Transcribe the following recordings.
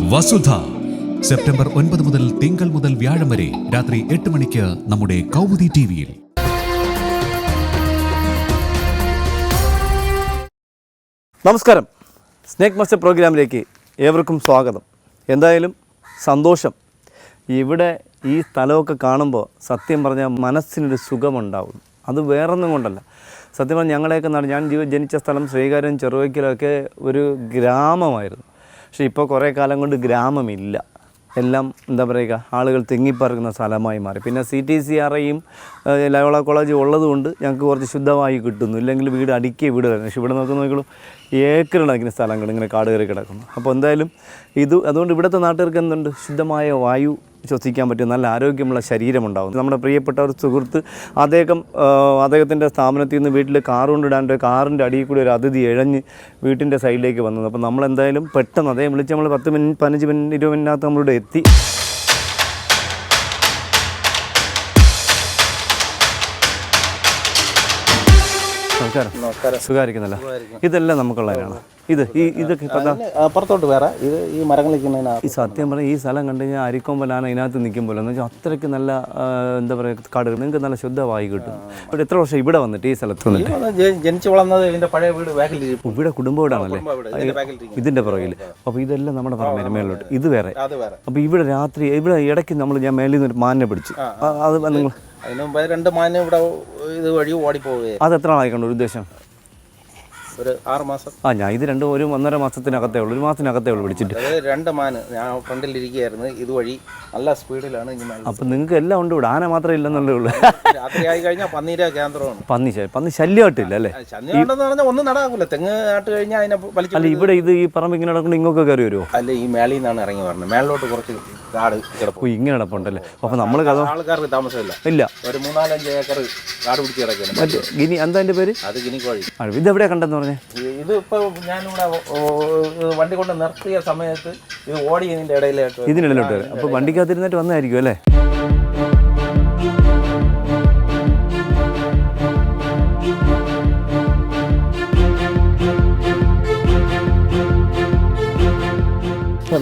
Vasudha. September ഒൻപത് മുതൽ തിങ്കൾ മുതൽ വ്യാഴം വരെ രാത്രി എട്ട് മണിക്ക് നമ്മുടെ കൗമുദി ടി വിയിൽ നമസ്കാരം. സ്നേക് മസ്റ്റർ പ്രോഗ്രാമിലേക്ക് ഏവർക്കും സ്വാഗതം. എന്തായാലും സന്തോഷം. ഇവിടെ ഈ സ്ഥലമൊക്കെ കാണുമ്പോൾ സത്യം പറഞ്ഞാൽ മനസ്സിനൊരു സുഖമുണ്ടാവും. അത് വേറൊന്നും കൊണ്ടല്ല. സത്യം പറഞ്ഞാൽ ഞങ്ങളെയൊക്കെ ഞാൻ ജനിച്ച സ്ഥലം ശ്രീകാര്യം ചെറുവയ്ക്കലൊക്കെ ഒരു ഗ്രാമമായിരുന്നു. പക്ഷേ ഇപ്പോൾ കുറേ കാലം കൊണ്ട് ഗ്രാമമില്ല. എല്ലാം എന്താ പറയുക ആളുകൾ തിങ്ങിപ്പറക്കുന്ന സ്ഥലമായി മാറി. പിന്നെ സി ടി സി ആറയും ലയോള കോളേജ് ഉള്ളതുകൊണ്ട് ഞങ്ങൾക്ക് കുറച്ച് ശുദ്ധമായി കിട്ടുന്നു. ഇല്ലെങ്കിൽ വീട് അടുക്കിയ വീടുകളായിരുന്നു പക്ഷേ ഇവിടെ നോക്കുന്ന നോക്കിയുള്ളൂ ഏക്കർ കണക്കിന് സ്ഥലങ്ങൾ ഇങ്ങനെ കാട് കയറി കിടക്കുന്നു. അപ്പോൾ എന്തായാലും ഇത് അതുകൊണ്ട് ഇവിടുത്തെ നാട്ടുകാർക്ക് എന്തുണ്ട്? ശുദ്ധമായ വായു ശ്വസിക്കാൻ പറ്റും നല്ല ആരോഗ്യമുള്ള ശരീരമുണ്ടാകും നമ്മുടെ പ്രിയപ്പെട്ട ഒരു സുഹൃത്ത് അദ്ദേഹം അദ്ദേഹത്തിന്റെ സ്ഥാപനത്തിൽ നിന്ന് വീട്ടിൽ കാർ കൊണ്ടിടാണ്ട് കാറിന്റെ അടിയിൽ കൂടി ഒരു അതിഥി ഇഴഞ്ഞ് വീട്ടിന്റെ സൈഡിലേക്ക് വന്നത്. അപ്പോൾ നമ്മൾ എന്തായാലും പെട്ടെന്ന് അദ്ദേഹം വിളിച്ച് നമ്മൾ പത്ത് മിനിറ്റ് പതിനഞ്ച് മിനിറ്റ് ഇരുപത് മിനിറ്റിനകത്ത് നമ്മളിവിടെ എത്തി. നമസ്കാരം. നമസ്കാരം. സുഖമായിരിക്കുന്നല്ലോ? ഇതെല്ലാം നമുക്കുള്ളവരാണ് ഇത് ഈ ഇതൊക്കെ അപ്പുറത്തോട്ട് വേറെ ഇത് ഈ മരങ്ങൾ ഈ സത്യം പറഞ്ഞാൽ ഈ സ്ഥലം കണ്ടു കഴിഞ്ഞാൽ അരിക്കൊമ്പലാണ് ഇതിനകത്ത് നിൽക്കുമ്പോൾ. എന്ന് വെച്ചാൽ അത്രയ്ക്ക് നല്ല എന്താ പറയുക കാട് നിങ്ങൾക്ക് നല്ല ശുദ്ധമായി കിട്ടും. ഇവിടെ എത്ര വർഷം ഇവിടെ വന്നിട്ട് ഈ സ്ഥലത്ത് വന്നിട്ട്? ജനിച്ചു വളർന്നത് ഇതിന്റെ പഴയ വീട് ബാക്കിൽ ഇവിടെ കുടുംബ വീടാണല്ലേ? ഇതിന്റെ ബാക്കിൽ ഇതിന്റെ പുറകിൽ. അപ്പോൾ ഇതെല്ലാം നമ്മുടെ പറമ്പിന് മേളിലോട്ട്. ഇത് വേറെ. അപ്പോൾ ഇവിടെ രാത്രി ഇവിടെ ഇടയ്ക്ക് നമ്മൾ ഞാൻ മേലിൽ നിന്ന് ഒരു മാനിനെ പിടിച്ചു. അത് നിങ്ങൾ അതിന് മുമ്പ് രണ്ട് മാന് ഇവിടെ ഇത് വഴി ഓടിപ്പോവുകയായിരുന്നു. അത് എത്ര ആളായിക്കൊണ്ട് ഒരു ഉദ്ദേശം? ഒരു ആറ് മാസം. ആ ഞാൻ ഇത് രണ്ടും ഒരു ഒന്നര മാസത്തിനകത്തേ ഉള്ളൂ. ഒരു മാസത്തിനകത്തേ ഉള്ളൂ പിടിച്ചിട്ട്. അത് രണ്ട് മാന് ഞാൻ ഫ്രണ്ടിൽ ഇരിക്കുകയായിരുന്നു ഇതുവഴി നല്ല സ്പീഡിലാണ് അപ്പം നിങ്ങൾക്ക് എല്ലാം ഉണ്ട് ഇവിടെ. ആന മാത്രമേ ഇല്ലെന്നുള്ളേ ഉള്ളൂ. രാത്രി ആയി കഴിഞ്ഞാൽ പന്നീര കേന്ദ്രമാണ്. പന്നി ശ- പന്നി ശല്യമായിട്ടില്ല അല്ലേ? ഉണ്ടെന്ന് പറഞ്ഞാൽ ഒന്നും നടക്കൂല. തെങ്ങ് നാട്ട് കഴിഞ്ഞാൽ അതിനെ വലിച്ചു അല്ല ഇവിടെ ഇത് ഈ പറമ്പ് ഇങ്ങനെ നടക്കുമ്പോൾ ഇങ്ങോട്ട് കയറി വരുമോ അല്ല ഈ മേളിൽ നിന്നാണ് ഇറങ്ങി വരുന്നത് മേളിലോട്ട് കുറച്ച് കാട് കിടക്കും ഓ ഇങ്ങനെ കിടപ്പുണ്ടല്ലേ അപ്പോൾ നമ്മൾ കഥ ആൾക്കാർക്ക് താമസമില്ല. ഇല്ല. ഒരു മൂന്നാലഞ്ച് ഏക്കർ കാട് പിടിച്ച് കിടക്കുന്നു മറ്റേ ഗിനി എന്താ എന്റെ പേര്? അത് ഗിനി കോഴി ഇത് എവിടെ കണ്ടെന്ന് പറഞ്ഞേ. ഇത് ഇപ്പൊ ഞാനിവിടെ വണ്ടി കൊണ്ട് നിർത്തിയ സമയത്ത് ഇത് ഓടി ഇതിന്റെ ഇടയിലേക്ക് ഇതിനിടയിലോട്ട് അപ്പൊ വണ്ടിക്കകത്തിരുന്നിട്ട് വന്നായിരിക്കും അല്ലേ?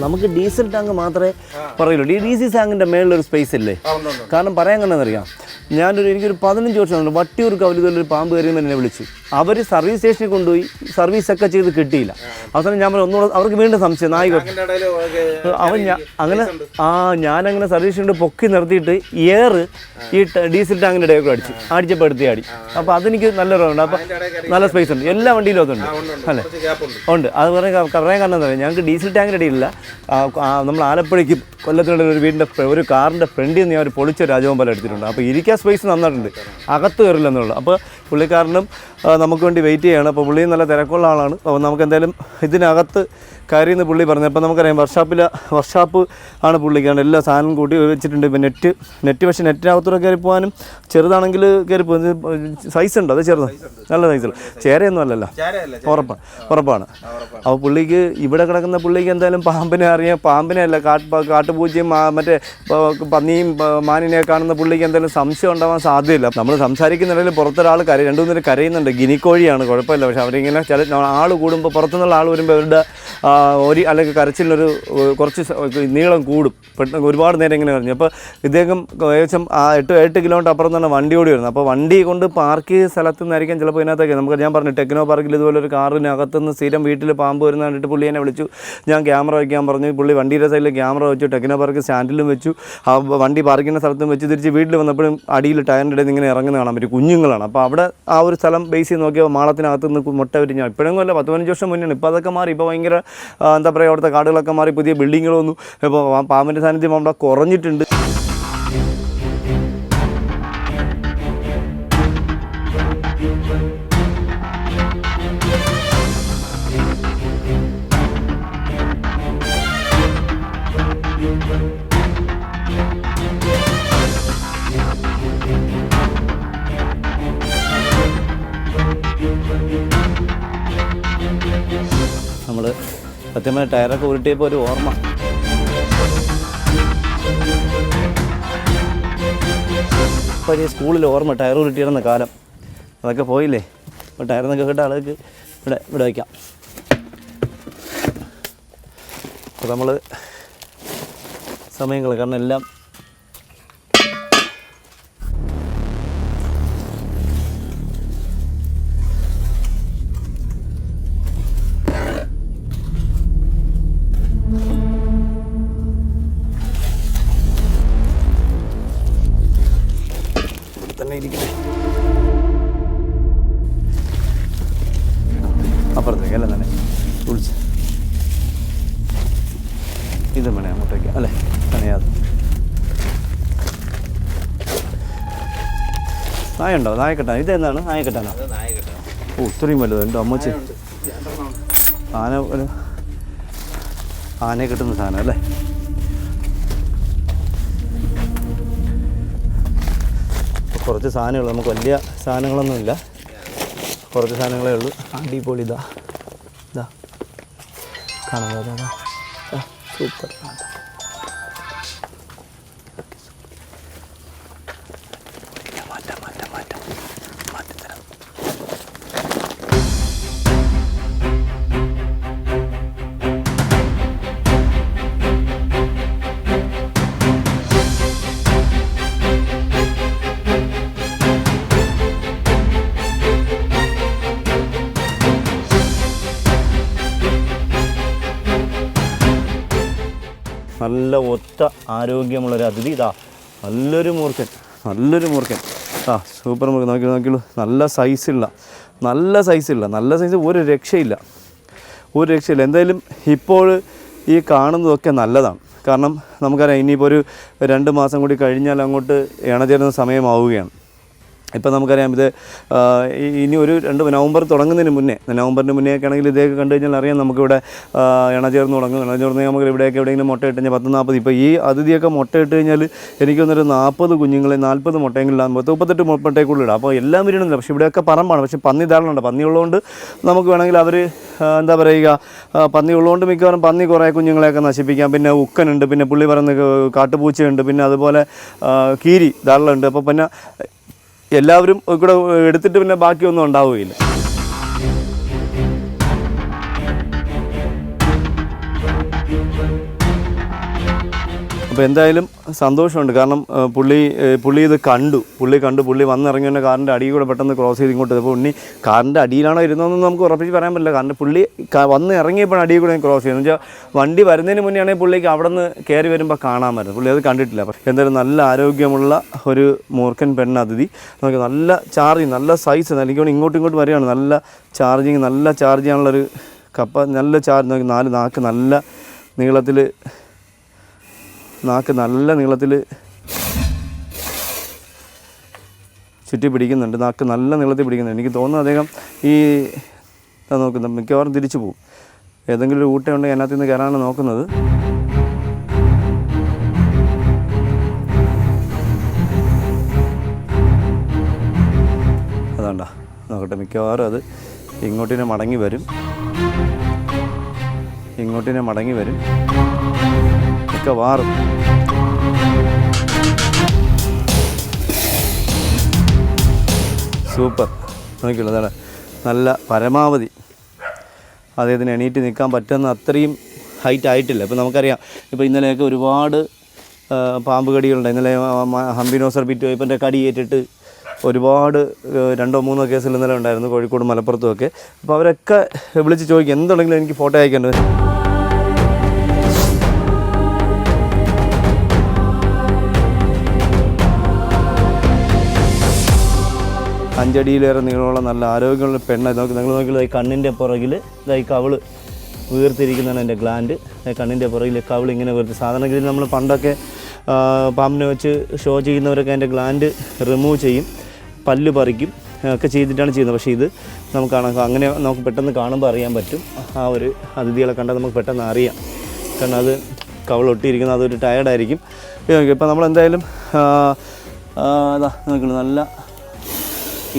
നമുക്ക് ഡീസൽ ടാങ്ക് മാത്രമേ പറയുള്ളൂ. ഈ ഡി സി ടാങ്കിന്റെ മേളിലൊരു സ്പേസ് ഇല്ലേ? കാരണം പറയാൻ കണ്ടെന്നറിയാം ഞാനൊരു എനിക്കൊരു പതിനഞ്ച് വർഷം വട്ടിയൂർ ഒരു പാമ്പ് കയറിയെന്ന് എന്നെ വിളിച്ചു. അവർ സർവീസ് സ്റ്റേഷനിൽ കൊണ്ടുപോയി സർവീസ് ഒക്കെ ചെയ്ത് കിട്ടിയില്ല. അവസാനം ഞാൻ പറഞ്ഞു ഒന്നുകൂടെ അവർക്ക് വീണ്ടും സംശയം. നായിക അവൻ ഞാൻ അങ്ങനെ ആ ഞാനങ്ങനെ സർവീസ് കൊണ്ട് പൊക്കി നിർത്തിയിട്ട് എയർ ഈ ഡീസൽ ടാങ്കിന്റെ ഇടയിൽ കൂടെ അടിച്ചു. അടിച്ചപ്പോൾ എടുത്തി അടി അപ്പോൾ അതെനിക്ക് നല്ല റോണ്ട് അപ്പോൾ നല്ല സ്പേസ് ഉണ്ട്. എല്ലാ വണ്ടിയിലും അതുണ്ട്. അല്ലേ? ഉണ്ട്. അത് പറയാൻ പറയാൻ കാരണം എന്താ പറയുക ഞങ്ങൾക്ക് ഡീസൽ ടാങ്കിന്റെ ഇടയിലില്ല. നമ്മൾ ആലപ്പുഴയ്ക്ക് കൊല്ലത്തിനുള്ള ഒരു വീടിന്റെ ഒരു കാറിന്റെ ഫ്രണ്ടിൽ നിന്ന് ഞാൻ ഒരു പൊളിച്ച രാജകോമ്പല എടുത്തിട്ടുണ്ട്. അപ്പോൾ ഇരിക്കാൻ സ്പേസ് നന്നായിട്ടുണ്ട്. അകത്ത് കയറില്ല എന്നുള്ളത് അപ്പോൾ പുള്ളിക്കാരനും നമുക്ക് വേണ്ടി വെയിറ്റ് ചെയ്യാണ്. അപ്പോൾ പുള്ളി നല്ല തിരക്കുള്ള ആളാണ്. അപ്പോൾ നമുക്ക് എന്തായാലും ഇതിനകത്ത് കയറിയെന്ന് പുള്ളി പറഞ്ഞു അപ്പോൾ നമുക്കറിയാം വർഷാപ്പിൽ വർഷാപ്പ് ആണ് പുള്ളിക്കാണ് എല്ലാ സാധനവും കൂട്ടി വെച്ചിട്ടുണ്ട്. ഇപ്പോൾ നെറ്റ് നെറ്റ് പക്ഷേ നെറ്റിനകത്തൂടെ കയറി പോകാനും ചെറുതാണെങ്കിൽ കയറി പോകുന്നത് സൈസ് ഉണ്ട്? അത് ചെറുതാണ് നല്ല സൈസുള്ള ചേരയൊന്നും അല്ലല്ലോ. ഉറപ്പാണ്. ഉറപ്പാണ്. അപ്പോൾ പുള്ളിക്ക് ഇവിടെ കിടക്കുന്ന പുള്ളിക്ക് എന്തായാലും പാമ്പിനെ അറിയാം. പാമ്പിനെ അല്ല കാട്ട് കാട്ടുപൂജ്യം മറ്റേ പന്നിയും മാനിനെ കാണുന്ന പുള്ളിക്ക് എന്തായാലും സംശയം ഉണ്ടാവാൻ സാധ്യതയില്ല. നമ്മൾ സംസാരിക്കുന്നിടയിൽ പുറത്തൊരാൾ കര രണ്ടു മൂന്നിൽ കരയുന്നുണ്ട്. ഗിനിക്കോഴിയാണ് കുഴപ്പമില്ല. പക്ഷെ അവരിങ്ങനെ ചില ആൾ കൂടുമ്പോൾ പുറത്തുനിന്നുള്ള ആൾ വരുമ്പോൾ അവരുടെ ഒരു അല്ലെങ്കിൽ കരച്ചിലിനൊരു കുറച്ച് നീളം കൂടും. പെട്ടെന്ന് ഒരുപാട് നേരം ഇങ്ങനെ പറഞ്ഞു അപ്പോൾ ഇദ്ദേഹം ഏകദേശം ആ എട്ട് എട്ട് കിലോമീറ്റർ അപ്പുറം തന്നെ വണ്ടി ഓടി വരുന്നത്. അപ്പോൾ വണ്ടി കൊണ്ട് പാർക്ക് ചെയ്ത സ്ഥലത്ത് നിന്നായിരിക്കും ചിലപ്പോൾ ഇതിനകത്തൊക്കെ. നമുക്ക് ഞാൻ പറഞ്ഞു ടെക്നോ പാർക്കിൽ ഇതുപോലെ ഒരു കാറിനകത്ത് നിന്ന് സ്ഥിരം വീട്ടിൽ പാമ്പ് വരുന്ന കണ്ടിട്ട് പുള്ളി എന്നെ വിളിച്ചു. ഞാൻ ക്യാമറ വയ്ക്കാൻ പറഞ്ഞു. പുള്ളി വണ്ടിയുടെ സൈഡിൽ ക്യാമറ വെച്ചു ടെക്നോ പാർക്ക് സ്റ്റാൻഡിലും വെച്ചു. ആ വണ്ടി പാർക്ക് ചെയ്യുന്ന സ്ഥലത്തും വെച്ച് തിരിച്ച് വീട്ടിൽ വന്നപ്പോഴും അടിയിൽ ടയറിന്റെ ഇടയിൽ നിന്ന് ഇങ്ങനെ ഇറങ്ങുന്ന കാണാൻ പറ്റും. കുഞ്ഞുങ്ങളാണ്. അപ്പോൾ അവിടെ ആ ഒരു സ്ഥലം ബേസ് ചെയ്ത് നോക്കിയാൽ മാളത്തിനകത്ത് നിന്ന് മുട്ട വിരിഞ്ഞാൽ ഇപ്പോഴും അല്ല പത്ത് പതിനഞ്ച് വർഷം മുന്നേ ഇപ്പോൾ അതൊക്കെ മാറി. ഇപ്പോൾ ഭയങ്കര എന്താ പറയുക അവിടുത്തെ കാടുകളൊക്കെ മാറി പുതിയ ബിൽഡിങ്ങുകൾ വന്നു ഇപ്പോൾ പാമ്പിന്റെ സാന്നിധ്യം അവിടെ കുറഞ്ഞിട്ടുണ്ട്. സത്യമായ ടയറൊക്കെ ഉരുട്ടിയപ്പോൾ ഒരു ഓർമ്മ. ഇപ്പോൾ ഈ സ്കൂളിൽ ഓർമ്മ ടയർ ഉരുട്ടിയിടുന്ന കാലം. അതൊക്കെ പോയില്ലേ? അപ്പോൾ ടയർ എന്നൊക്കെ കേട്ട ആളുകൾക്ക് ഇവിടെ ഇവിടെ വയ്ക്കാം. അപ്പോൾ നമ്മൾ സമയങ്ങൾ കാരണം എല്ലാം നായുണ്ടോ നായക്കെട്ടാൻ ഇതെന്താണ്? നായക്കെട്ടാനോ? ഓ ഇത്രയും വലുത്? എന്റെ അമ്മച്ചി. ആന ഒരു ആനയെ കിട്ടുന്ന സാധനം അല്ലേ? കുറച്ച് സാധനങ്ങൾ നമുക്ക് വലിയ സാധനങ്ങളൊന്നുമില്ല കുറച്ച് സാധനങ്ങളേ ഉള്ളൂ. അടിപൊളി ഇതാ. ഇതാ. കാണാൻ സൂപ്പർ. നല്ല ഒത്ത ആരോഗ്യമുള്ളൊരു അതിഥി. ഇതാ നല്ലൊരു മൂർഖൻ നല്ലൊരു മൂർഖൻ. ആ സൂപ്പർ മൂർഖൻ. നോക്കി നോക്കിയുള്ളൂ. നല്ല സൈസുള്ള നല്ല സൈസുള്ള നല്ല സൈസ് ഒരു രക്ഷയില്ല. ഒരു രക്ഷയില്ല. എന്തായാലും ഇപ്പോൾ ഈ കാണുന്നതൊക്കെ നല്ലതാണ്. കാരണം നമുക്കറിയാം ഇനിയിപ്പോൾ ഒരു രണ്ട് മാസം കൂടി കഴിഞ്ഞാൽ അങ്ങോട്ട് ഇണചേരുന്ന സമയമാവുകയാണ്. ഇപ്പം നമുക്കറിയാം ഇത് ഇനി ഒരു രണ്ട് നവംബർ തുടങ്ങുന്നതിന് മുന്നേ നവംബറിന് മുന്നേ ഒക്കെ ആണെങ്കിൽ ഇതൊക്കെ കണ്ടു കഴിഞ്ഞാൽ അറിയാം നമുക്കിവിടെ ഇണ ചേർന്ന് തുടങ്ങും. ഇണ ചേർന്ന് നമുക്ക് ഇവിടെയൊക്കെ എവിടെയെങ്കിലും മുട്ട ഇട്ട് കഴിഞ്ഞാൽ പത്ത് നാൽപ്പത്. ഇപ്പോൾ ഈ അതിഥിയൊക്കെ മുട്ട ഇട്ട് കഴിഞ്ഞാൽ എനിക്ക് തന്നൊരു നാൽപ്പത് കുഞ്ഞുങ്ങളെ നാൽപ്പത് മുട്ടയെങ്കിലും മുപ്പത്തെട്ട് മുട്ടയ്ക്കുള്ളിൽ ഇടാം അപ്പോൾ എല്ലാം വീടുന്നില്ല പക്ഷേ ഇവിടെയൊക്കെ പറമ്പാണ്. പക്ഷേ പന്നി ധാരാളമുണ്ട് പന്നി ഉള്ളതുകൊണ്ട് നമുക്ക് വേണമെങ്കിൽ അവർ എന്താ പറയുക പന്നി ഉള്ളതുകൊണ്ട് മിക്കവാറും പന്നി കുറേ കുഞ്ഞുങ്ങളെയൊക്കെ നശിപ്പിക്കാം. പിന്നെ ഉക്കനുണ്ട്. പിന്നെ പുള്ളി പറയുന്ന കാട്ടുപൂച്ചയുണ്ട്. പിന്നെ അതുപോലെ കീരി ധാരാളമുണ്ട് അപ്പോൾ പിന്നെ എല്ലാവരും കൂടെ എടുത്തിട്ട് പിന്നെ ബാക്കിയൊന്നും ഉണ്ടാവുകയില്ല. അപ്പോൾ എന്തായാലും സന്തോഷമുണ്ട്. കാരണം പുള്ളി പുള്ളി ഇത് കണ്ടു. പുള്ളി കണ്ടു. പുള്ളി വന്നിറങ്ങി തന്നെ കാറിന്റെ അടിയിൽ കൂടെ പെട്ടെന്ന് ക്രോസ് ചെയ്ത് ഇങ്ങോട്ട് അപ്പോൾ ഉണ്ണി കാറിന്റെ അടിയിലാണോ ഇരുന്നതെന്ന് നമുക്ക് ഉറപ്പിച്ച് പറയാൻ പറ്റില്ല. കാരണം പുള്ളി വന്ന് ഇറങ്ങിയപ്പോഴാണ് അടിയിൽ കൂടെ ക്രോസ് ചെയ്യുന്നത്. വെച്ചാൽ വണ്ടി വരുന്നതിന് മുന്നേ ആണെങ്കിൽ പുള്ളിക്ക് അവിടെ നിന്ന് കയറി വരുമ്പോൾ കാണാമായിരുന്നു പുള്ളി അത് കണ്ടിട്ടില്ല. അപ്പോൾ എന്തായാലും നല്ല ആരോഗ്യമുള്ള ഒരു മൂർഖൻ പെണ്ണതിഥി നമുക്ക് നല്ല ചാർജിങ് നല്ല സൈസ് തോന്നുന്നു ഇങ്ങോട്ടും ഇങ്ങോട്ടും വരികയാണ്. നല്ല ചാർജിങ് നല്ല ചാർജ് ചെയ്യാനുള്ളൊരു കപ്പ നല്ല ചാർജ് നോക്കി നാല് നാക്ക് നല്ല നീളത്തിൽ നാക്ക് നല്ല നീളത്തിൽ ചുറ്റി പിടിക്കുന്നുണ്ട് നാക്ക് നല്ല നീളത്തിൽ പിടിക്കുന്നുണ്ട്. എനിക്ക് തോന്നുന്നു അദ്ദേഹം ഈ നോക്കുന്നത് മിക്കവാറും തിരിച്ചു പോകും. ഏതെങ്കിലും ഒരു ഊട്ടയുണ്ടെങ്കിൽ അതിനകത്ത് നിന്ന് കയറാനാണ് നോക്കുന്നത്. അതാണ്ട നോക്കട്ടെ മിക്കവാറും അത് ഇങ്ങോട്ടിനെ മടങ്ങി വരും. ഇങ്ങോട്ടിനെ മടങ്ങി വരും. മിക്കവാറും സൂപ്പർ. നോക്കിയുള്ളൂ അതാണ്. നല്ല പരമാവധി. അദ്ദേഹത്തിന് എണീറ്റ് നിൽക്കാൻ പറ്റുന്ന അത്രയും ഹൈറ്റ് ആയിട്ടില്ല. ഇപ്പോൾ നമുക്കറിയാം ഇപ്പോൾ ഇന്നലെയൊക്കെ ഒരുപാട് പാമ്പ് കടികളുണ്ട്. ഇന്നലെ ഹംബിനോസർ ബിറ്റ് വൈപ്പിന്റെ കടി ഏറ്റിട്ട് ഒരുപാട് രണ്ടോ മൂന്നോ കേസുകൾ ഇന്നലെ ഉണ്ടായിരുന്നു കോഴിക്കോട് മലപ്പുറത്തും ഒക്കെ. അപ്പോൾ അവരൊക്കെ വിളിച്ച് ചോദിക്കും എന്തുണ്ടെങ്കിലും എനിക്ക് ഫോട്ടോ അയക്കേണ്ടത് അഞ്ചടിയിലേറെ നീളമുള്ള നല്ല ആരോഗ്യമുള്ള പെണ്ണ നോക്കി നിങ്ങൾ നോക്കി കണ്ണിന്റെ പുറകിൽ ഇതായി കവൾ വീർത്തിരിക്കുന്നതാണ് എന്റെ ഗ്ലാൻഡ് കണ്ണിന്റെ പുറകിൽ കവൾ ഇങ്ങനെ വീർത്തി. സാധാരണഗതിയിൽ നമ്മൾ പണ്ടൊക്കെ പാമ്പിനെ വെച്ച് ഷോ ചെയ്യുന്നവരൊക്കെ അതിന്റെ ഗ്ലാൻഡ് റിമൂവ് ചെയ്യും പല്ല് പറിക്കും ഒക്കെ ചെയ്തിട്ടാണ് ചെയ്യുന്നത്. പക്ഷേ ഇത് നമുക്ക് അങ്ങനെ നമുക്ക് പെട്ടെന്ന് കാണുമ്പോൾ അറിയാൻ പറ്റും. ആ ഒരു അതിഥികളെ കണ്ടാൽ നമുക്ക് പെട്ടെന്ന് അറിയാം. കാരണം അത് കവളൊട്ടിയിരിക്കുന്നത് അതൊരു ടയർഡായിരിക്കും ഇപ്പോൾ നമ്മൾ എന്തായാലും നോക്കണം നല്ല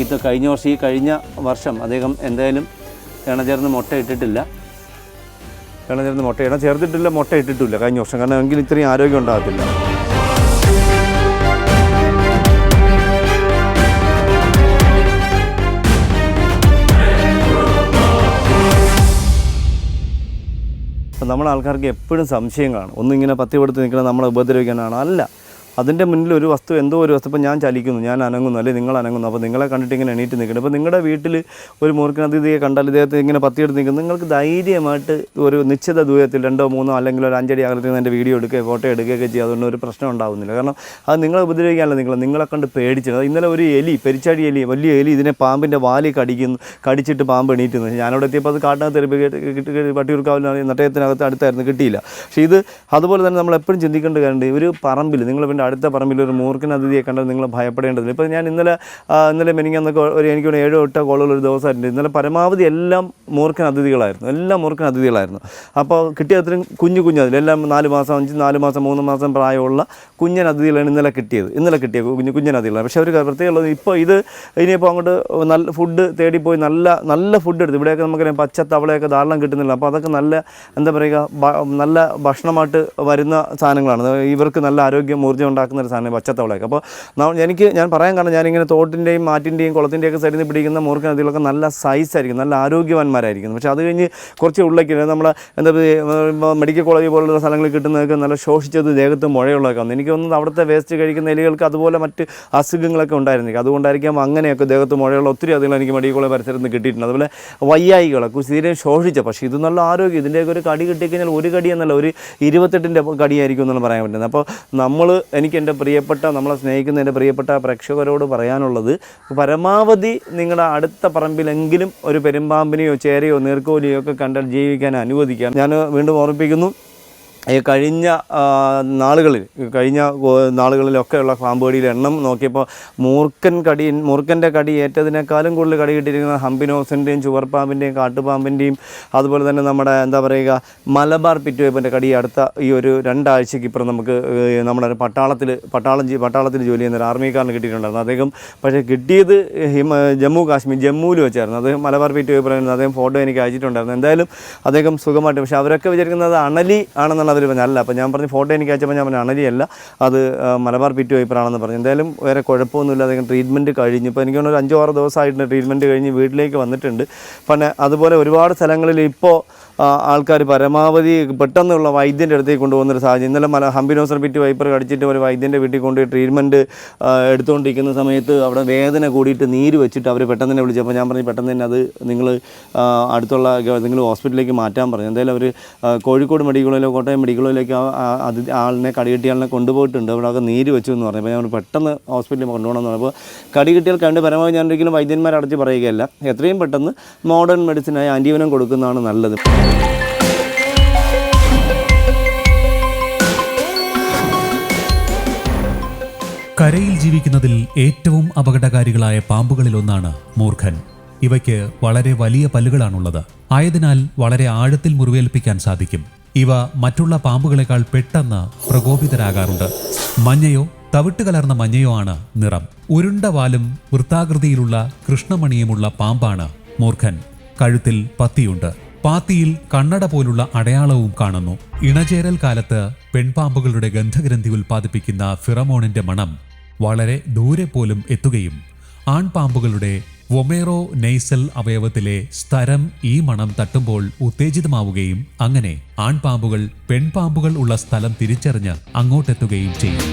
ഇത് കഴിഞ്ഞ വർഷം ഈ കഴിഞ്ഞ വർഷം അദ്ദേഹം എന്തായാലും ഇണചേർന്ന് മുട്ട ഇട്ടിട്ടില്ല. ഇണചേർന്ന് മുട്ട ഇണ ചേർത്തിട്ടില്ല മുട്ട ഇട്ടിട്ടില്ല കഴിഞ്ഞ വർഷം. കാരണം എങ്കിൽ ഇത്രയും ആരോഗ്യം ഉണ്ടാകത്തില്ല. നമ്മൾ ആൾക്കാർക്ക് എപ്പോഴും സംശയം കാണും. ഒന്നിങ്ങനെ പത്തി കൊടുത്ത് നിൽക്കണം നമ്മളെ ഉപദ്രവിക്കാനാണോ. അല്ല. അതിന്റെ മുന്നിൽ ഒരു വസ്തു എന്തോ ഒരു വസ്തു. ഇപ്പം ഞാൻ ചലിക്കുന്നു ഞാൻ അനങ്ങുന്നു അല്ലെങ്കിൽ നിങ്ങൾ അനങ്ങുന്നു. അപ്പോൾ നിങ്ങളെ കണ്ടിട്ട് ഇങ്ങനെ എണീറ്റ് നിൽക്കണം. ഇപ്പോൾ നിങ്ങളുടെ വീട്ടിൽ ഒരു മൂർഖൻ അതിഥിയെ കണ്ടാൽ ഇദ്ദേഹത്തെ ഇങ്ങനെ പത്തിയെടുത്ത് നിൽക്കുന്നു. നിങ്ങൾക്ക് ധൈര്യമായിട്ട് ഒരു നിശ്ചിത ദൂരത്തിൽ രണ്ടോ മൂന്നോ അല്ലെങ്കിൽ ഒരു അഞ്ചടി അകലത്തിൽ നിന്ന് എന്റെ വീഡിയോ എടുക്കുകയോ ഫോട്ടോ എടുക്കുകയൊക്കെ ചെയ്യുക അതുകൊണ്ട് ഒരു പ്രശ്നം ഉണ്ടാവുന്നില്ല. കാരണം അത് നിങ്ങളെ ഉപദ്രവിക്കാനല്ല നിങ്ങൾ നിങ്ങളെ കണ്ട് പേടിച്ചത് ഇന്നലെ ഒരു എലി പെരിച്ചാടി എലി വലിയ എലി ഇതിനെ പാമ്പിന്റെ വാലി കടിക്കുന്നു കടിച്ചിട്ട് പാമ്പ് എണീറ്റുന്നു ഞാനവിടെ എത്തിയപ്പോൾ അത് കാട്ടിനകത്ത് കിട്ടി പട്ടിയൂർക്കാവിൽ നട്ടയത്തിനകത്ത് അടുത്തായിരുന്നു കിട്ടിയില്ല. പക്ഷേ ഇത് അതുപോലെ തന്നെ നമ്മൾ എപ്പോഴും ചിന്തിക്കേണ്ട കാര്യമുണ്ട് ഒരു പറമ്പിൽ നിങ്ങൾ പിന്നെ അടുത്ത പറമ്പിൽ ഒരു മൂർഖൻ അതിഥിയെ കണ്ടാൽ നിങ്ങൾ ഭയപ്പെടേണ്ടതില്ല. ഇപ്പോൾ ഞാൻ ഇന്നലെ ഇന്നലെ മെനിങ്ങന്നൊക്കെ ഒരു എനിക്ക് ഏഴോ എട്ടോ കോളുകൾ ഒരു ദിവസമായിട്ടുണ്ട് ഇന്നലെ പരമാവധി എല്ലാം മൂർഖൻ അതിഥികളായിരുന്നു. എല്ലാം മൂർഖൻ അതിഥികളായിരുന്നു. അപ്പോൾ കിട്ടിയ അത്രയും കുഞ്ഞു കുഞ്ഞു അതിൽ എല്ലാം നാല് മാസം അഞ്ച് നാല് മാസം മൂന്ന് മാസം പ്രായമുള്ള കുഞ്ഞൻ അതിഥികളാണ് ഇന്നലെ കിട്ടിയത്. ഇന്നലെ കിട്ടിയ കുഞ്ഞു കുഞ്ഞൻ അതിഥികളാണ്. പക്ഷേ അവർ പ്രത്യേകമുള്ളത് ഇപ്പോൾ ഇത് ഇനിയിപ്പോൾ അങ്ങോട്ട് നല്ല ഫുഡ് തേടിപ്പോയി നല്ല നല്ല ഫുഡ് എടുത്ത് ഇവിടെയൊക്കെ നമുക്ക് പച്ച തവളയൊക്കെ ധാരാളം കിട്ടുന്നില്ല. അപ്പോൾ അതൊക്കെ നല്ല എന്താ പറയുക നല്ല ഭക്ഷണമായിട്ട് വരുന്ന സാധനങ്ങളാണ്. ഇവർക്ക് നല്ല ആരോഗ്യം ഊർജം ഉണ്ടാക്കുന്ന ഒരു സാധനം പച്ചത്തവളയൊക്കെ. അപ്പോൾ എനിക്ക് ഞാൻ പറയാൻ കാരണം ഞാനിങ്ങനെ തോട്ടിന്റെയും മാറ്റിന്റെയും കുളത്തിന്റെയൊക്കെ സൈഡിൽ നിന്ന് പിടിക്കുന്ന മുറുക്കൻ അതിലൊക്കെ നല്ല സൈസായിരിക്കും നല്ല ആരോഗ്യവാന്മാരായിരിക്കും. പക്ഷേ അത് കഴിഞ്ഞ് കുറച്ച് ഉള്ളിലേക്ക് നമ്മൾ എന്താ പറയുക മെഡിക്കൽ കോളേജ് പോലുള്ള സ്ഥലങ്ങളിൽ കിട്ടുന്നതൊക്കെ നല്ല ശോഷിച്ചത് ദേഹത്ത് മുഴയുള്ളതൊക്കെ വന്നു. എനിക്ക് തോന്നുന്നത് അവിടുത്തെ വേസ്റ്റ് കഴിക്കുന്ന എലികൾക്ക് അതുപോലെ മറ്റ് അസുഖങ്ങളൊക്കെ ഉണ്ടായിരുന്നില്ല അതുകൊണ്ടായിരിക്കാം അങ്ങനെയൊക്കെ ദേഹത്ത് മുഴയുള്ള ഒത്തിരി അതുകൾ എനിക്ക് മെഡിക്കൽ കോളേജ് പരിസരത്ത് നിന്ന് കിട്ടിയിട്ടുണ്ട്. അതുപോലെ വയ്യായികളൊക്കെ തീരെ ശോഷിച്ച പക്ഷേ ഇത് നല്ല ആരോഗ്യം. ഇതിന്റെയൊക്കെ ഒരു കടി കിട്ടിക്കഴിഞ്ഞാൽ ഒരു കടി എന്നല്ല ഒരു ഇരുപത്തെട്ടിന്റെ കടിയായിരിക്കും എന്നാണ് പറയാൻ പറ്റുന്നത്. അപ്പോൾ നമ്മൾ എനിക്ക് എന്റെ പ്രിയപ്പെട്ട നമ്മളെ സ്നേഹിക്കുന്ന എന്റെ പ്രിയപ്പെട്ട പ്രേക്ഷകരോട് പറയാനുള്ളത് പരമാവധി നിങ്ങളുടെ അടുത്ത പറമ്പിലെങ്കിലും ഒരു പെരുമ്പാമ്പിനെയോ ചേരയോ നീർക്കോലിയോ ഒക്കെ കണ്ടാൽ ജീവിക്കാൻ അനുവദിക്കാം ഞാൻ വീണ്ടും ഓർമ്മിപ്പിക്കുന്നു ഈ കഴിഞ്ഞ നാളുകളിൽ കഴിഞ്ഞ നാളുകളിലൊക്കെയുള്ള പാമ്പുകടിയുടെ എണ്ണം നോക്കിയപ്പോൾ മൂർക്കൻ കടി മൂർക്കന്റെ കടി ഏറ്റതിനേക്കാളും കൂടുതൽ കടി കിട്ടിയിരിക്കുന്ന ഹംബിനോസിന്റെയും ചുവർപ്പാമ്പിന്റെയും കാട്ടുപാമ്പിന്റെയും അതുപോലെ തന്നെ നമ്മുടെ എന്താ പറയുക മലബാർ പിറ്റുവയ്പ്പിന്റെ കടി അടുത്ത ഈ ഒരു രണ്ടാഴ്ചയ്ക്ക് ഇപ്പുറം നമുക്ക് നമ്മുടെ ഒരു പട്ടാളത്തിൽ പട്ടാളം പട്ടാളത്തിൽ ജോലി ചെയ്യുന്ന ഒരു ആർമിക്കാരന് കിട്ടിയിട്ടുണ്ടായിരുന്നു. അദ്ദേഹം പക്ഷേ കിട്ടിയത് ഹിമ ജമ്മു കാശ്മീർ ജമ്മുവിൽ വെച്ചായിരുന്നു. അദ്ദേഹം മലബാർ പിറ്റുവയ്പ്പ് പറയുന്നത് അദ്ദേഹം ഫോട്ടോ എനിക്ക് അയച്ചിട്ടുണ്ടായിരുന്നു. എന്തായാലും അദ്ദേഹം സുഖമായിട്ട് പക്ഷേ അവരൊക്കെ വിചാരിക്കുന്നത് അണലി ആണെന്നാണ് അവർ പറഞ്ഞത് അല്ല അപ്പോൾ ഞാൻ പറഞ്ഞു ഫോട്ടോ എനിക്ക് അയച്ചപ്പോൾ ഞാൻ പറഞ്ഞു അണലിയല്ല അത് മലബാർ പിറ്റ് വൈപ്പറാണെന്ന് പറഞ്ഞു. എന്തായാലും വേറെ കുഴപ്പമൊന്നുമില്ല അദ്ദേഹം ട്രീറ്റ്മെന്റ് കഴിഞ്ഞു. ഇപ്പോൾ എനിക്ക് തോന്നുന്നു ഒരു അഞ്ചോ ആറ് ദിവസമായിട്ടുണ്ട് ട്രീറ്റ്മെന്റ് കഴിഞ്ഞ് വീട്ടിലേക്ക് വന്നിട്ടുണ്ട്. പിന്നെ അതുപോലെ ഒരുപാട് സ്ഥലങ്ങളിൽ ഇപ്പോൾ ആൾക്കാർ പരമാവധി പെട്ടെന്നുള്ള വൈദ്യന്റെ അടുത്തേക്ക് കൊണ്ടുപോകുന്നൊരു സാഹചര്യം. ഇന്നലെ മല ഹംബിനോസർ പിറ്റി വൈപ്പർ കടിച്ചിട്ട് ഒരു വൈദ്യന്റെ വീട്ടിൽ കൊണ്ടുപോയി ട്രീറ്റ്മെന്റ് എടുത്തുകൊണ്ടിരിക്കുന്ന സമയത്ത് അവിടെ വേദന കൂടിയിട്ട് നീര് വെച്ചിട്ട് അവർ പെട്ടെന്ന് തന്നെ വിളിച്ചപ്പോൾ ഞാൻ പറഞ്ഞു പെട്ടെന്ന് തന്നെ അത് നിങ്ങൾ അടുത്തുള്ള നിങ്ങൾ ഹോസ്പിറ്റലിലേക്ക് മാറ്റാൻ പറഞ്ഞു. എന്തായാലും അവർ കോഴിക്കോട് മെഡിക്കൽ കോളേജിലോ കോട്ടയം ആ- അത് ആളിനെ കടി കിട്ടിയ ആളിനെ കൊണ്ടുപോയിട്ടുണ്ട്. അവിടെ ഒക്കെ നീര് വെച്ചു എന്ന് പറഞ്ഞു. അപ്പോൾ ഞാൻ പെട്ടെന്ന് ഹോസ്പിറ്റലിൽ കൊണ്ടുപോകണമെന്ന് പറഞ്ഞു. അപ്പോൾ കടി കിട്ടിയാൽ കണ്ട് പരമാവധി ഞാൻ ഒരിക്കലും വൈദ്യന്മാരെ അടച്ച് പറയുകയല്ല. എത്രയും പെട്ടെന്ന് മോഡേൺ മെഡിസിനായി ആന്റിവനം കൊടുക്കുന്നതാണ് നല്ലത്. കരയിൽ ജീവിക്കുന്നതിൽ ഏറ്റവും അപകടകാരികളായ പാമ്പുകളിലൊന്നാണ് മൂർഖൻ. ഇവയ്ക്ക് വളരെ വലിയ പല്ലുകളാണുള്ളത്. ആയതിനാൽ വളരെ ആഴത്തിൽ മുറിവേൽപ്പിക്കാൻ സാധിക്കും. ഇവ മറ്റുള്ള പാമ്പുകളെക്കാൾ പെട്ടെന്ന് പ്രകോപിതരാകാറുണ്ട്. മഞ്ഞയോ തവിട്ട് കലർന്ന മഞ്ഞയോ ആണ് നിറം. ഉരുണ്ട വാലും വൃത്താകൃതിയിലുള്ള കൃഷ്ണമണിയുമുള്ള പാമ്പാണ് മൂർഖൻ. കഴുത്തിൽ പത്തിയുണ്ട്. പാത്തിയിൽ കണ്ണട പോലുള്ള അടയാളവും കാണുന്നു. ഇണചേരൽ കാലത്ത് പെൺപാമ്പുകളുടെ ഗന്ധഗ്രന്ഥി ഉൽപ്പാദിപ്പിക്കുന്ന ഫിറമോണിന്റെ മണം വളരെ ദൂരെ പോലും എത്തുകയും ആൺപാമ്പുകളുടെ വൊമേറോ നെയ്സൽ അവയവത്തിലെ സ്ഥരം ഈ മണം തട്ടുമ്പോൾ ഉത്തേജിതമാവുകയും അങ്ങനെ ആൺപാമ്പുകൾ പെൺപാമ്പുകൾ ഉള്ള സ്ഥലം തിരിച്ചറിഞ്ഞ് അങ്ങോട്ടെത്തുകയും ചെയ്യും.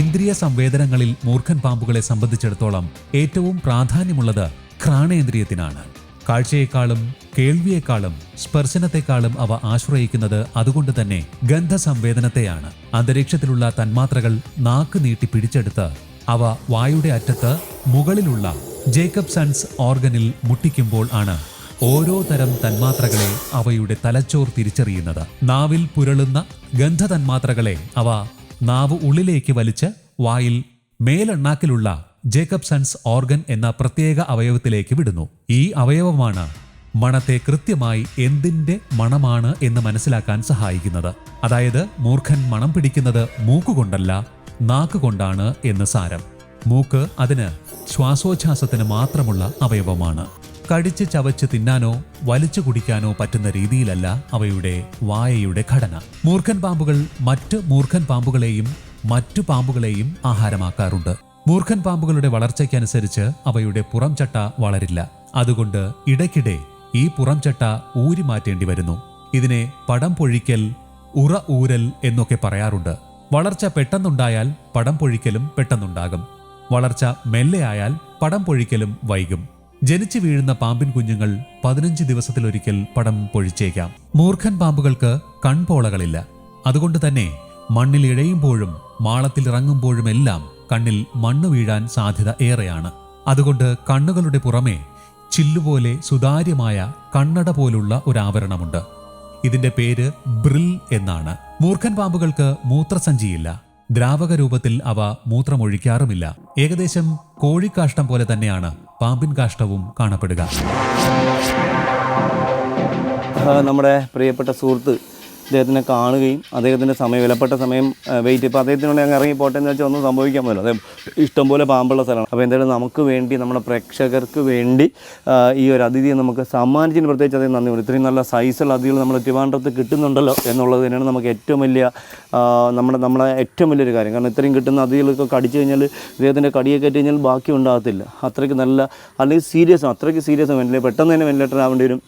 ഇന്ദ്രിയ സംവേദനങ്ങളിൽ മൂർഖൻ പാമ്പുകളെ സംബന്ധിച്ചിടത്തോളം ഏറ്റവും പ്രാധാന്യമുള്ളത് ഘ്രാണേന്ദ്രിയത്തിനാണ് കാഴ്ചയെക്കാളും കേൾവിയേക്കാളും സ്പർശനത്തെക്കാളും അവ ആശ്രയിക്കുന്നത് അതുകൊണ്ട് തന്നെ ഗന്ധസംവേദനത്തെയാണ്. അന്തരീക്ഷത്തിലുള്ള തന്മാത്രകൾ നാക്ക് നീട്ടി പിടിച്ചെടുത്ത് അവ വായുടെ അറ്റത്ത് മുകളിലുള്ള ജേക്കബ് സൺസ് ഓർഗനിൽ മുട്ടിക്കുമ്പോൾ ആണ് ഓരോ തരം തന്മാത്രകളെ അവയുടെ തലച്ചോർ തിരിച്ചറിയുന്നത്. നാവിൽ പുരളുന്ന ഗന്ധതന്മാത്രകളെ അവ നാവ് ഉള്ളിലേക്ക് വലിച്ച് വായിൽ മേലെണ്ണാക്കിലുള്ള ജേക്കബ് സൺസ് ഓർഗൻ എന്ന പ്രത്യേക അവയവത്തിലേക്ക് വിടുന്നു. ഈ അവയവമാണ് മണത്തെ കൃത്യമായി എന്തിന്റെ മണമാണ് എന്ന് മനസ്സിലാക്കാൻ സഹായിക്കുന്നത്. അതായത് മൂർഖൻ മണം പിടിക്കുന്നത് മൂക്കുകൊണ്ടല്ല നാക്കുകൊണ്ടാണ് എന്ന് സാരം. മൂക്ക് അതിന് ശ്വാസോച്ഛ്വാസത്തിന് മാത്രമുള്ള അവയവമാണ്. കടിച്ച് ചവച്ച് തിന്നാനോ വലിച്ചു കുടിക്കാനോ പറ്റുന്ന രീതിയിലല്ല അവയുടെ വായയുടെ ഘടന. മൂർഖൻ പാമ്പുകൾ മറ്റ് മൂർഖൻ പാമ്പുകളെയും മറ്റു പാമ്പുകളെയും ആഹാരമാക്കാറുണ്ട്. മൂർഖൻ പാമ്പുകളുടെ വളർച്ചയ്ക്കനുസരിച്ച് അവയുടെ പുറംചട്ട വളരില്ല. അതുകൊണ്ട് ഇടയ്ക്കിടെ ഈ പുറംചട്ട ഊരി മാറ്റേണ്ടി വരുന്നു. ഇതിനെ പടം പൊഴിക്കൽ ഉറ ഊരൽ എന്നൊക്കെ പറയാറുണ്ട്. വളർച്ച പെട്ടെന്നുണ്ടായാൽ പടം പൊഴിക്കലും പെട്ടെന്നുണ്ടാകും. വളർച്ച മെല്ലെയായാൽ പടം പൊഴിക്കലും വൈകും. ജനിച്ചു വീഴുന്ന പാമ്പിൻ കുഞ്ഞുങ്ങൾ പതിനഞ്ച് ദിവസത്തിലൊരിക്കൽ പടം പൊഴിച്ചേക്കാം. മൂർഖൻ പാമ്പുകൾക്ക് കൺപോളകളില്ല. അതുകൊണ്ട് തന്നെ മണ്ണിൽ ഇഴയുമ്പോഴും മാളത്തിൽ ഇറങ്ങുമ്പോഴുമെല്ലാം കണ്ണിൽ മണ്ണ് വീഴാൻ സാധ്യത ഏറെയാണ്. അതുകൊണ്ട് കണ്ണുകളുടെ പുറമെ ചില്ലുപോലെ സുതാര്യമായ കണ്ണട പോലുള്ള ഒരു ആവരണമുണ്ട് ഇതിന്റെ പേര് ബ്രിൽ എന്നാണ്. മൂർഖൻ പാമ്പുകൾക്ക് മൂത്രസഞ്ചിയില്ല. ദ്രാവക രൂപത്തിൽ അവ മൂത്രമൊഴിക്കാറുമില്ല. ഏകദേശം കോഴിക്കാഷ്ടം പോലെ തന്നെയാണ് പാമ്പിൻ കാഷ്ടവും കാണപ്പെടുക. നമ്മുടെ പ്രിയപ്പെട്ട സുഹൃത്ത് അദ്ദേഹത്തിനെ കാണുകയും അദ്ദേഹത്തിന്റെ സമയം വിലപ്പെട്ട സമയം വെയിറ്റ് ഇപ്പോൾ അദ്ദേഹത്തിനോട് ഞങ്ങൾ ഇറങ്ങി പോട്ടെ എന്ന് വെച്ചാൽ ഒന്നും സംഭവിക്കാൻ പോലും അതെ ഇഷ്ടംപോലെ പാമ്പുള്ള സ്ഥലമാണ്. അപ്പോൾ എന്തായാലും നമുക്ക് വേണ്ടി നമ്മുടെ പ്രേക്ഷകർക്ക് വേണ്ടി ഈ ഒരു അതിഥിയെ നമുക്ക് സമ്മാനിച്ചതിന് പ്രത്യേകിച്ച് അദ്ദേഹം നന്ദി ഇത്രയും നല്ല സൈസുള്ള അതിഥികൾ നമ്മുടെ ട്രിവാൻഡ്രത്ത് കിട്ടുന്നുണ്ടല്ലോ എന്നുള്ളത് തന്നെയാണ് നമുക്ക് ഏറ്റവും വലിയ നമ്മുടെ നമ്മളെ ഏറ്റവും വലിയൊരു കാര്യം. കാരണം ഇത്രയും കിട്ടുന്ന അതിഥികളൊക്കെ കടിച്ചു കഴിഞ്ഞാൽ ഇദ്ദേഹത്തിന്റെ കടിയൊക്കെ കഴിഞ്ഞാൽ ബാക്കി ഉണ്ടാകത്തില്ല. അത്രയ്ക്ക് നല്ല അല്ലെങ്കിൽ സീരിയസ് അത്രയ്ക്ക് സീരിയസ് വെന്റിലേറ്റർ പെട്ടെന്ന് തന്നെ വെന്റിലേറ്റർ ആവേണ്ടി വരും.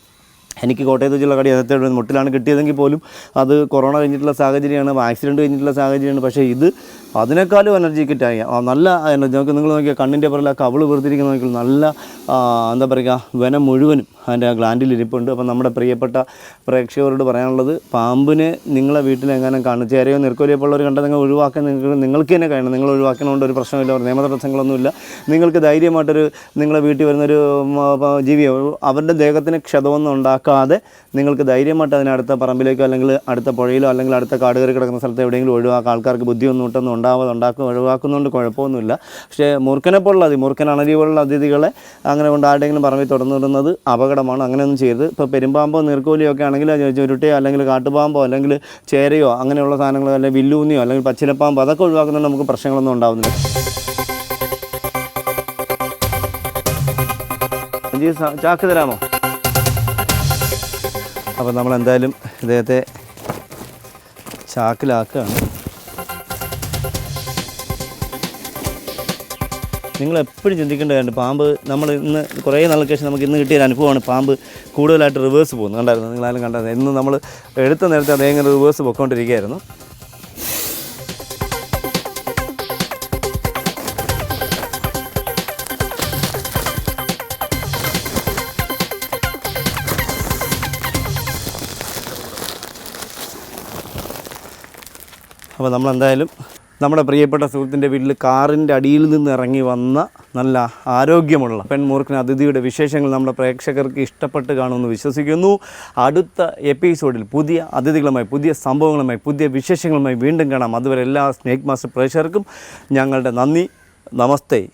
എനിക്ക് കോട്ടയത്ത് വെച്ചുള്ള കടി നേരത്തെ മുട്ടിലാണ് കിട്ടിയതെങ്കിൽ പോലും അത് കൊറോണ കഴിഞ്ഞിട്ടുള്ള സാഹചര്യമാണ് ആക്സിഡന്റ് കഴിഞ്ഞിട്ടുള്ള സാഹചര്യമാണ്. പക്ഷേ ഇത് അതിനേക്കാളും എനർജി ആ നല്ല എനർജി നമുക്ക് നിങ്ങൾ നോക്കിയാൽ കണ്ണിന്റെ പുറകിൽ ആ കവിൾ വീർത്തിരിക്കുന്ന നോക്കിയാൽ നല്ല എന്താ പറയുക വനം മുഴുവനും അതിന്റെ ഗ്ലാൻഡിൽ ഇരിപ്പുണ്ട്. അപ്പം നമ്മുടെ പ്രിയപ്പെട്ട പ്രേക്ഷകരോട് പറയാനുള്ളത് പാമ്പിനെ നിങ്ങളെ വീട്ടിൽ എങ്ങനെ കാണും ചേരയോ നിൽക്കോലിയോ ഉള്ളവർ കണ്ടാൽ നിങ്ങൾ ഒഴിവാക്കാൻ നിങ്ങൾക്ക് നിങ്ങൾക്ക് തന്നെ കഴിയണം. നിങ്ങൾ ഒഴിവാക്കണോണ്ട് ഒരു പ്രശ്നമില്ല നിയമ തടസ്സങ്ങളൊന്നുമില്ല. നിങ്ങൾക്ക് ധൈര്യമായിട്ടൊരു നിങ്ങളെ വീട്ടിൽ വരുന്നൊരു ജീവിയോ അവരുടെ ദേഹത്തിന് ക്ഷതമൊന്നും ഉണ്ടാക്കാതെ നിങ്ങൾക്ക് ധൈര്യമായിട്ട് അതിനെ അടുത്ത പറമ്പിലേക്കോ അല്ലെങ്കിൽ അടുത്ത പുഴയിലോ അല്ലെങ്കിൽ അടുത്ത കാട് കയറി കിടക്കുന്ന സ്ഥലത്ത് എവിടെയെങ്കിലും ഒഴിവാക്കാം ആൾക്കാർക്ക് ബുദ്ധിയൊന്നും ഇട്ടൊന്നും ഉണ്ടാവാതെ ഉണ്ടാക്കും ഒഴിവാക്കുന്നതുകൊണ്ട് കുഴപ്പമൊന്നുമില്ല. പക്ഷേ മൂർഖനെ പോലുള്ള അതി മൂർഖൻ അണലി പോലുള്ള അതിഥികളെ അങ്ങനെ കൊണ്ട് ആരുടെയെങ്കിലും പറമ്പിൽ തുറന്നിടുന്നത് അപകടമാണ്. അങ്ങനെയൊന്നും ചെയ്ത് ഇപ്പോൾ പെരുമ്പാമ്പോ നീർക്കോലിയോ ഒക്കെ ആണെങ്കിൽ ചുരുട്ടയോ അല്ലെങ്കിൽ കാട്ടുപാമ്പോ അല്ലെങ്കിൽ ചേരയോ അങ്ങനെയുള്ള സാധനങ്ങൾ അല്ലെങ്കിൽ വില്ലൂന്നിയോ അല്ലെങ്കിൽ പച്ചിലപ്പാമ്പോ അതൊക്കെ ഒഴിവാക്കുന്നുണ്ട് നമുക്ക് പ്രശ്നങ്ങളൊന്നും ഉണ്ടാവുന്നില്ല. ചാക്ക് തരാമോ? അപ്പോൾ നമ്മൾ എന്തായാലും ഇദ്ദേഹത്തെ ചാക്കിലാക്കുകയാണ്. നിങ്ങൾ എപ്പോഴും ചിന്തിക്കേണ്ട പാമ്പ് നമ്മൾ ഇന്ന് കുറേ നാൾക്ക് ശേഷം നമുക്ക് ഇന്ന് കിട്ടിയ ഒരു അനുഭവമാണ് പാമ്പ് കൂടുതലായിട്ട് റിവേഴ്സ് പോകുന്നത് കണ്ടായിരുന്നു? നിങ്ങളാലും കണ്ടായിരുന്നു? ഇന്ന് നമ്മൾ എടുത്ത നേരത്തെ അദ്ദേഹം റിവേഴ്സ് പൊയ്ക്കൊണ്ടിരിക്കുകയായിരുന്നു അപ്പോൾ നമ്മളെന്തായാലും നമ്മുടെ പ്രിയപ്പെട്ട സുഹൃത്തിന്റെ വീട്ടിൽ കാറിന്റെ അടിയിൽ നിന്ന് ഇറങ്ങി വന്ന നല്ല ആരോഗ്യമുള്ള പെൺമൂർക്കിന് അതിഥിയുടെ വിശേഷങ്ങൾ നമ്മുടെ പ്രേക്ഷകർക്ക് ഇഷ്ടപ്പെട്ട് കാണുമെന്ന് വിശ്വസിക്കുന്നു. അടുത്ത എപ്പിസോഡിൽ പുതിയ അതിഥികളുമായി പുതിയ സംഭവങ്ങളുമായി പുതിയ വിശേഷങ്ങളുമായി വീണ്ടും കാണാം. അതുവരെ എല്ലാ സ്നേക് മാസ്റ്റർ പ്രേക്ഷകർക്കും ഞങ്ങളുടെ നന്ദി. നമസ്തേ.